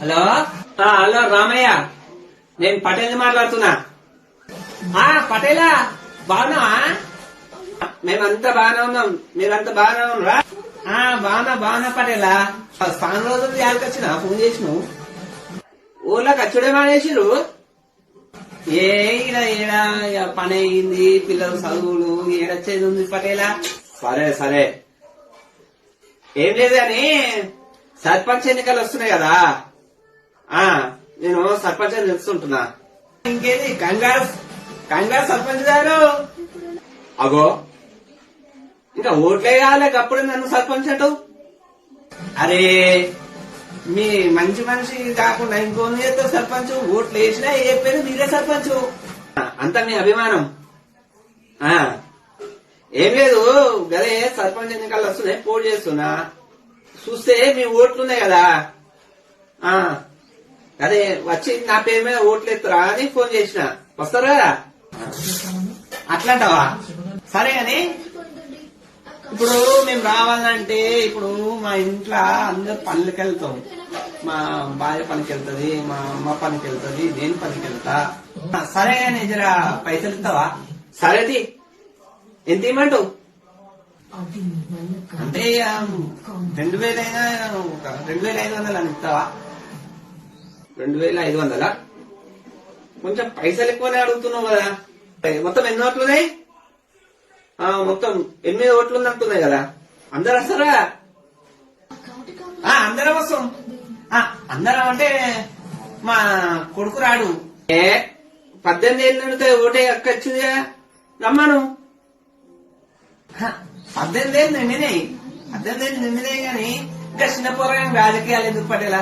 Hello? Hello Ramayya. నేను పటేల్ మాట్లాడుతున్నా. ఆ పటేలా బాగున్నావా? మేమంతా బాగానే ఉన్నాం. మీరంతా బాగానే ఉన్నారా? ఆ బాగున్నా బాగున్నా పటేలా. స్థానం రోజులు వచ్చిన? ఫోన్ చేసినావు? ఊర్లోకి అచ్చుడే మానేసిరు ఏ ఈడ ఈడ పని అయింది పిల్లలు చదువులు ఏడొచ్చేది ఉంది పటేలా. సరే సరే. ఏం లేదు సర్పంచ్ ఎన్నికలు వస్తున్నాయి కదా. ఆ నేను సర్పంచ్ అని తెలుసుకుంటున్నా ఇంకేది? కంగారు కంగారు సర్పంచ్ గారు. అగో ఇంకా ఓట్లే కావాలి అప్పుడు నన్ను సర్పంచ్ అటు. అరే మీ మంచి మనిషి కాకుండా ఇంకోని చేస్తే సర్పంచ్? ఓట్లు వేసినా ఏ పేరు మీరే సర్పంచ్? అంత మీ అభిమానం. ఆ ఏం లేదు గదే సర్పంచ్ ఎన్నికలు వస్తున్నాయి పోటీ చేస్తున్నా. చూస్తే మీ ఓట్లు ఉన్నాయి కదా. ఆ అదే వచ్చి నా పేరు మీద ఓట్లు ఎత్తురా అని ఫోన్ చేసిన. వస్తారు? కదా అట్లాంటావా? సరే అని. ఇప్పుడు మేము రావాలంటే ఇప్పుడు మా ఇంట్లో అందరు పనులకి వెళ్తాం మా భార్య పనికి వెళ్తుంది మా అమ్మ పనికి వెళ్తుంది నేను పనికి వెళ్తా సరే అని జర పైసలు ఇస్తావా? సరేది ఎంత ఇమ్మంటావు అంటే రెండు వేలైనా ఒక రెండు వేల ఐదు వందలు అని ఇస్తావా రెండు వేల ఐదు వందలా? కొంచెం పైసలు ఎక్కువనే అడుగుతున్నావు కదా. మొత్తం ఎన్ని ఓట్లు ఉన్నాయి? ఆ, మొత్తం ఎనిమిది ఓట్లు ఉన్నట్టున్నాయి కదా. అందరు వస్తారా? ఆ, అందరం వస్తాం. అందరం అంటే మా కొడుకు రాడు. ఏ పద్దెనిమిది ఏళ్ళు ఓటే అక్కొచ్చిందిగా రమ్మను. హ, పద్దెనిమిది ఏళ్ళు నిండినాయి. పద్దెనిమిది ఏళ్ళు నిండినాయి గాని ఇంకా చిన్న పోరగాని రాజకీయాలు ఎందుకు పడేలా?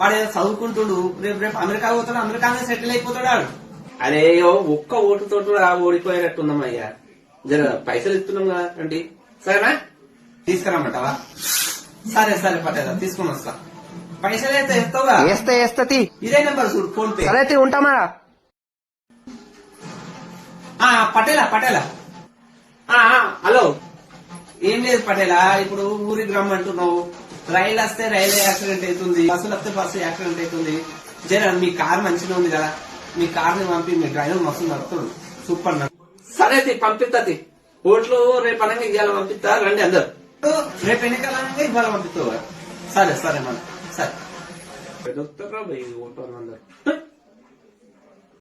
వాడు ఏదో చదువుకుంటుడు రేపు రేపు అమెరికా పోతాడు అమెరికానే సెటిల్ అయిపోతాడు వాడు. అరే ఒక్క ఓటుతోటి ఓడిపోయేటట్టున్నామయ్యా జర పైసలు ఇస్తున్నాం కదా అంటే. సరేనా? తీసుకురమ్మంటావా సరే సరే పట్టేదా తీసుకుని వస్తా. పైసలు అయితే ఇస్తావుగా. వేస్తే వేస్తతి ఇదే నెంబర్ చూడు ఫోన్ పే. సరే ఉంటామా ఆ, పటేలా పటేలా హలో. ఏం లేదు పటేలా ఇప్పుడు ఊరికి రమ్మంటున్నావు. రైలు వస్తే రైలు యాక్సిడెంట్ అవుతుంది బస్సులు వస్తే బస్సు యాక్సిడెంట్ అవుతుంది. జర మీ కార్ మంచిగా ఉంది కదా? మీ కార్ని పంపి మీ డ్రైవర్ మస్తు నడుపుతాడు సూపర్ సరే పంపిస్తుంది ఓట్లు రేపు అనగా ఇవాళ పంపిస్తా. రండి అందరు. రేపు ఎన్నికల ఇవాళ పంపిస్తావు. సరే సరే మన సరే. అందరు